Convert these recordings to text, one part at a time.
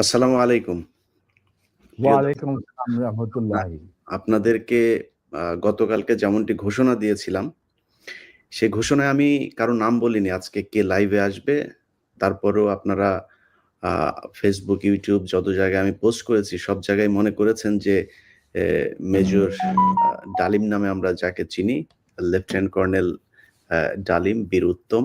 আসসালামু আলাইকুম। ওয়ালাইকুম আসসালাম রহমতুল্লাহি। আপনাদেরকে গতকালকে যেমনটি ঘোষণা দিয়েছিলাম, সে ঘোষণায় আমি কারও নাম বলিনি আজকে কে লাইভে আসবে। তারপরেও আপনারা Facebook, YouTube যত জায়গায় আমি পোস্ট করেছি সব জায়গায় মনে করেছেন যে মেজর ডালিম নামে আমরা যাকে চিনি, লেফটেন্যান্ট কর্নেল ডালিম বীর উত্তম।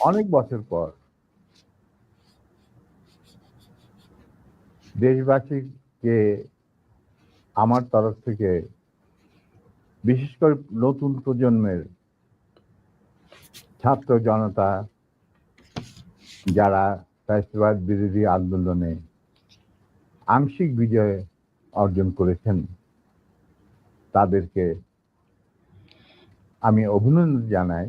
অনেক বছর পর দেশবাসীকে আমার তরফ থেকে, বিশেষ করে নতুন প্রজন্মের ছাত্র জনতা, যারা ফ্যাসিবাদ বিরোধী আন্দোলনে আংশিক বিজয় অর্জন করেছেন, তাদেরকে আমি অভিনন্দন জানাই।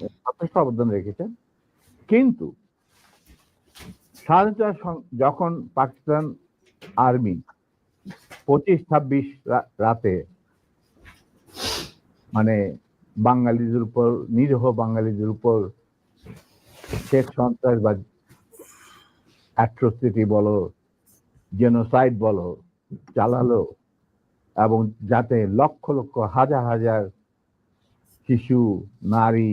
যথেষ্ট অবদান রেখেছেন। কিন্তু স্বাধীনতা যখন পাকিস্তান আর্মি পঁচিশ ছাব্বিশ রাতে মানে বাঙালিদের উপর, নিরীহ বাঙালিদের উপর শেখ সন্ত্রাস বা অ্যাট্রোসিটি বলো জেনোসাইড বলো, চালালো এবং যাতে লক্ষ লক্ষ হাজার হাজার শিশু, নারী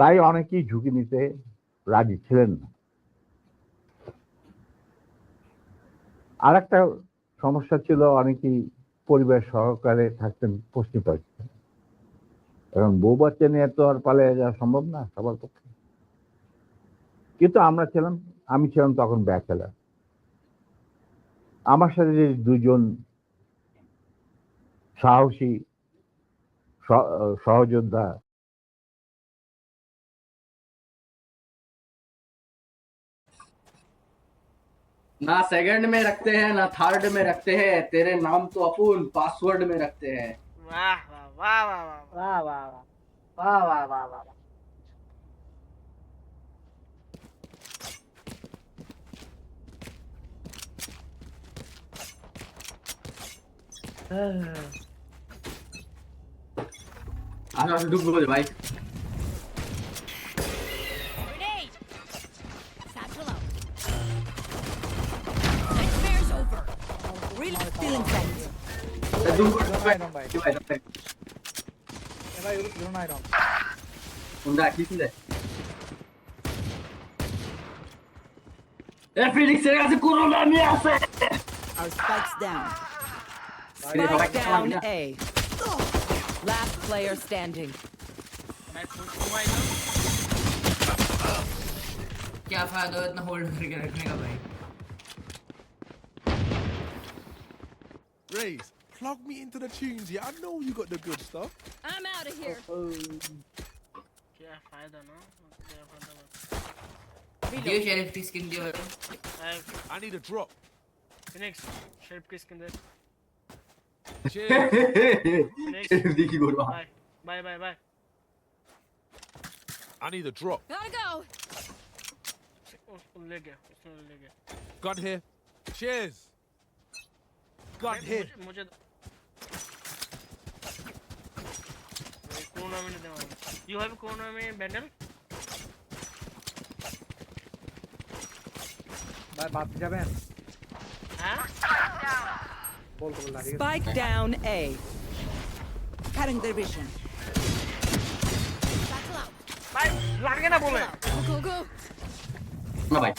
তাই অনেকেই ঝুঁকি নিতে রাজি ছিলেন না। আর একটা সমস্যা ছিল, অনেকেই পরিবার সহকারে থাকতেন পশ্চিম পাকিস্তান। এখন বউ বাচ্চা নিয়ে তো আর পালিয়ে যাওয়া সম্ভব না সবার পক্ষে। কিন্তু আমরা ছিলাম, আমি ছিলাম তখন ব্যাচেলার। আমার সাথে যে দুজন সাহসী সহ- সহযোদ্ধা ना सेकंड में रखते हैं ना थर्ड में रखते हैं। तेरे नाम तो अपून पासवर्ड में रखते हैं। वाह वाह वाह वाह वाह वाह। वाह वाह वाह। वाह वाह वाह Ah, no, no, no, no, no, no, no, no, இருபதாயிரம் பாய் ஏதா இருக்கு இருபதாயிரம் உண்டா கீசுல এ ফিনিক্স এর কাছে করোনা আমি আছে আর spikes down spike down a last player standing क्या फायदा इतना होल्ड करके रखने का भाई Grace, plug me into the tunes. Yeah, I know you got the good stuff. I'm out of here. क्या I ना क्या फायदा ना I need a drop. Phoenix shelf की स्किन दे शेल्फ दी की bye. I need a drop. Gotta go. उसको Gun here. Cheers got hit. मुझे कोना में दे You have कोना में Bye. भाई बात जाबे हां Spike down A. Cutting their vision. Battle out. Bye. লাগে না বলে। Go go go. Bye bye.